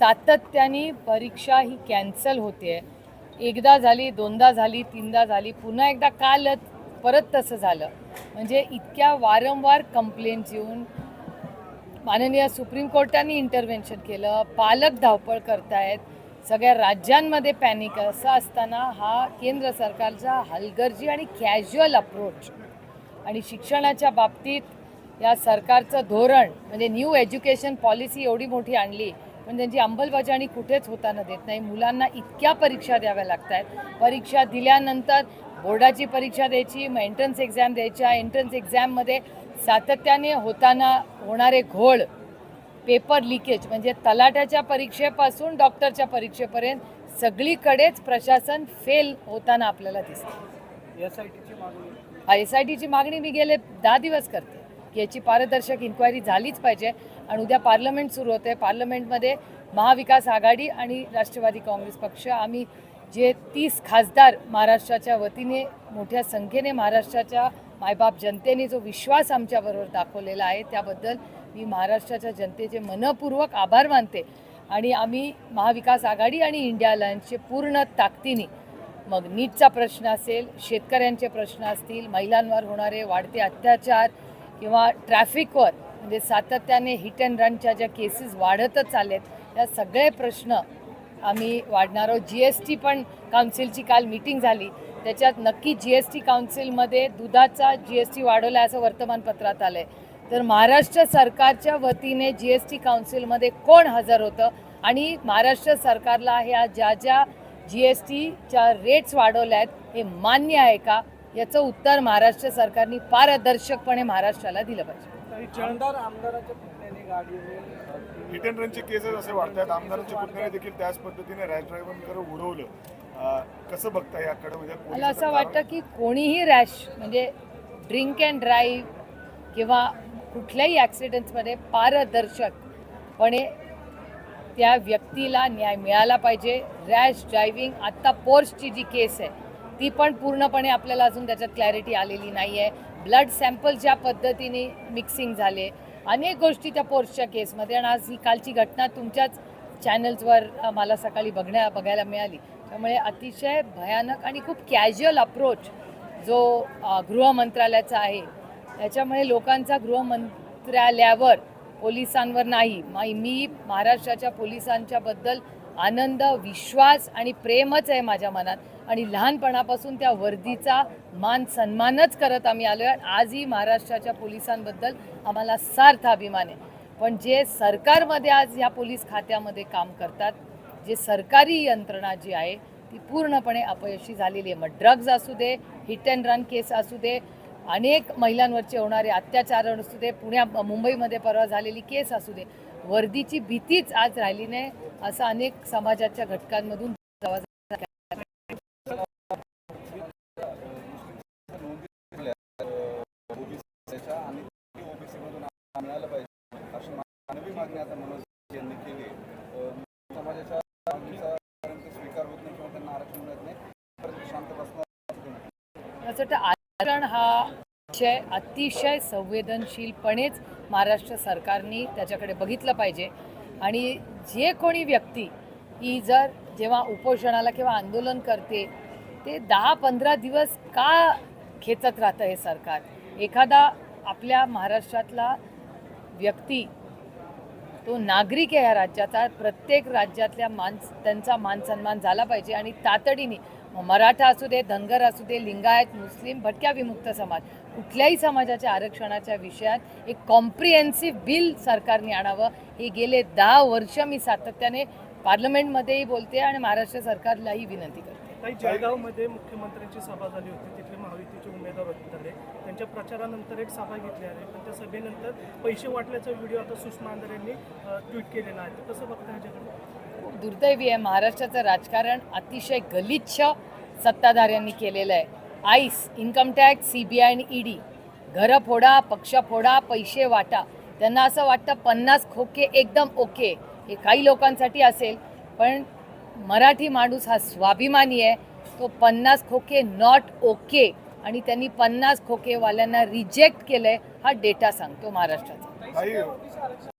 सातत्याने परीक्षा ही कॅन्सल होते. एकदा झाली दोनदा झाली तीनदा झाली पुन्हा एकदा कालच परत तसं झालं. म्हणजे इतक्या वारंवार कंप्लेंट्स येऊन माननीय सुप्रीम कोर्टाने इंटरव्हेन्शन केलं पालक धावपळ करतायत सगळ्या राज्यांमध्ये पॅनिक असं असताना हा केंद्र सरकारचा हलगर्जी आणि कॅज्युअल अप्रोच आणि शिक्षणाच्या बाबतीत या सरकारचं धोरण म्हणजे न्यू एज्युकेशन पॉलिसी एवढी मोठी आणली पण त्यांची अंमलबजावणी कुठेच होताना देत नाही. मुलांना इतक्या परीक्षा द्याव्या लागत आहेत परीक्षा दिल्यानंतर बोर्डाची परीक्षा द्यायची मग एंट्रन्स एक्झाम द्यायच्या. एंट्रन्स एक्झाममध्ये सातत्याने होताना होणारे घोळ पेपर लिकेज म्हणजे तलाट्याच्या परीक्षेपासून डॉक्टरच्या परीक्षेपर्यंत सगळीकडेच प्रशासन फेल होताना आपल्याला दिसतं एस आय टीची मागणी? एस आय टीची मागणी मी गेले दहा दिवस करते. याची पारदर्शक इन्क्वायरी झालीच पाहिजे. आणि उद्या पार्लमेंट सुरू होते. पार्लमेंटमध्ये महाविकास आघाडी आणि राष्ट्रवादी काँग्रेस पक्ष. आम्ही जे तीस खासदार महाराष्ट्राच्या वतीने मोठ्या संख्येने महाराष्ट्राच्या मायबाप जनतेने जो विश्वास आमच्याबरोबर दाखवलेला आहे त्याबद्दल मी महाराष्ट्राच्या जनतेचे मनपूर्वक आभार मानते. आणि आम्ही महाविकास आघाडी आणि इंडिया अलायन्सचे पूर्ण ताकदीने मग नीटचा प्रश्न असेल शेतकऱ्यांचे प्रश्न असतील महिलांवर होणारे वाढते अत्याचार किंवा ट्रॅफिकवर म्हणजे सातत्याने हिट अँड रनच्या ज्या केसेस वाढतच चाललेत त्या सगळे प्रश्न आम्ही वाढणार आहोत. जी एस टी पण काउन्सिलची काल मीटिंग झाली. त्याच्यात नक्की जी एस टी काउन्सिलमध्ये दुधाचा जी एस टी वाढवला आहे असं वर्तमानपत्रात आलं आहे तर महाराष्ट्र सरकारच्या वतीने जी एस टी काउन्सिलमध्ये कोण हजर होतं? आणि महाराष्ट्र सरकारला ह्या ज्या ज्या जी एस टीच्या रेट्स वाढवल्या आहेत हे मान्य आहे का? याचं उत्तर महाराष्ट्र सरकारने पारदर्शकपणे महाराष्ट्राला दिलं पाहिजे. काही आमदार आमदाराच्या पुतण्याने गाडीने हिट अँड रनचे केसेस असे वाढतात आमदारांच्या पुतण्याने देखील त्याच पद्धतीने रॅश ड्रायव्हर उडवलं. अं, कसं बघता याकडे? म्हणजे मला असं वाटतं की कोणीही रॅश म्हणजे ड्रिंक अँड ड्राईव्ह किंवा कुठल्याही ॲक्सिडेंट्समध्ये पारदर्शकपणे त्या व्यक्तीला न्याय मिळाला पाहिजे. रॅश ड्रायव्हिंग आत्ता पोर्सची जी केस आहे ती पण पूर्णपणे आपल्याला अजून त्याच्यात क्लॅरिटी आलेली नाही आहे ब्लड सॅम्पल ज्या पद्धतीने मिक्सिंग झाले अनेक गोष्टी त्या पोर्सच्या केसमध्ये आणि आज ही कालची घटना तुमच्याच चॅनल्सवर मला सकाळी बघण्या बघायला मिळाली. त्यामुळे अतिशय भयानक आणि खूप कॅज्युअल अप्रोच जो गृहमंत्रालयाचा गृह मंत्रालयाचा आहे त्याच्यामुळे लोकांचा गृहमंत्रालयावर पोलिसांवर नाही मी महाराष्ट्राच्या पोलिसांच्या बद्दल आनंद विश्वास आणि प्रेमच आहे माझ्या मनात. आणि लहानपणापासून त्या वर्दीचा मान सन्मानच करत आम्ही आलो आहे आजही महाराष्ट्राच्या पोलिसांबद्दल आम्हाला सार्थ अभिमान आहे. पण जे सरकारमध्ये आज ह्या पोलीस खात्यामध्ये काम करतात जे सरकारी यंत्रणा जी आहे ती पूर्णपणे अपयशी झालेली आहे. मग ड्रग्ज असू दे हिट अँड रन केस असू दे अनेक महिलांवरचे होणारे अत्याचार असू दे पुण्या मुंबईमध्ये परवा झालेली केस असू दे वर्दीची भीतीच आज राहिली नाही. असं अनेक समाजाच्या घटकांमधून असं आरक्षण हा विषय अतिशय संवेदनशीलपणेच महाराष्ट्र सरकारने त्याच्याकडे बघितलं पाहिजे. आणि जे कोणी व्यक्ती ही जर जेव्हा उपोषणाला किंवा आंदोलन करते ते दहा पंधरा दिवस का खेचत राहतं हे सरकार? एखादा आपल्या महाराष्ट्रातला व्यक्ती तो नागरिक आहे या राज्याचा. प्रत्येक राज्यातल्या मान त्यांचा मान सन्मान झाला पाहिजे आणि तातडीने मराठा असू दे धनगर असू दे लिंगायत मुस्लिम भटक्या विमुक्त समाज कुठल्याही समाजाच्या आरक्षणाच्या विषयात एक कॉम्प्रिहेन्सिव्ह बिल सरकारने आणावं. हे गेले दहा वर्ष मी सातत्याने पार्लमेंटमध्येही बोलते आणि महाराष्ट्र सरकारलाही विनंती करते. काही जळगावमध्ये मुख्यमंत्र्यांची सभा झाली होती. तिथले महायुतीचे उमेदवार होते त्यांच्या प्रचारानंतर एक सभा घेतली आहे. पण त्या सभेनंतर पैसे वाटल्याचा व्हिडिओ आता सुषमा अंधारे यांनी ट्विट केलेला आहे. कसं बघता ह्याच्याकडे? दुर्दैवी आहे. महाराष्ट्राचं राजकारण अतिशय गलिच्छ सत्ताधाऱ्यांनी केलेलं आहे. Ice income tax C B I आणि ईडी घरं फोडा पक्ष फोडा पैसे वाटा. त्यांना असं वाटतं पन्नास खोके एकदम ओके. हे काही लोकांसाठी असेल. पण मराठी माणूस हा स्वाभिमानी आहे. तो पन्नास खोके नॉट ओके आणि त्यांनी पन्नास खोकेवाल्यांना रिजेक्ट केलं आहे हा डेटा सांगतो महाराष्ट्राचा.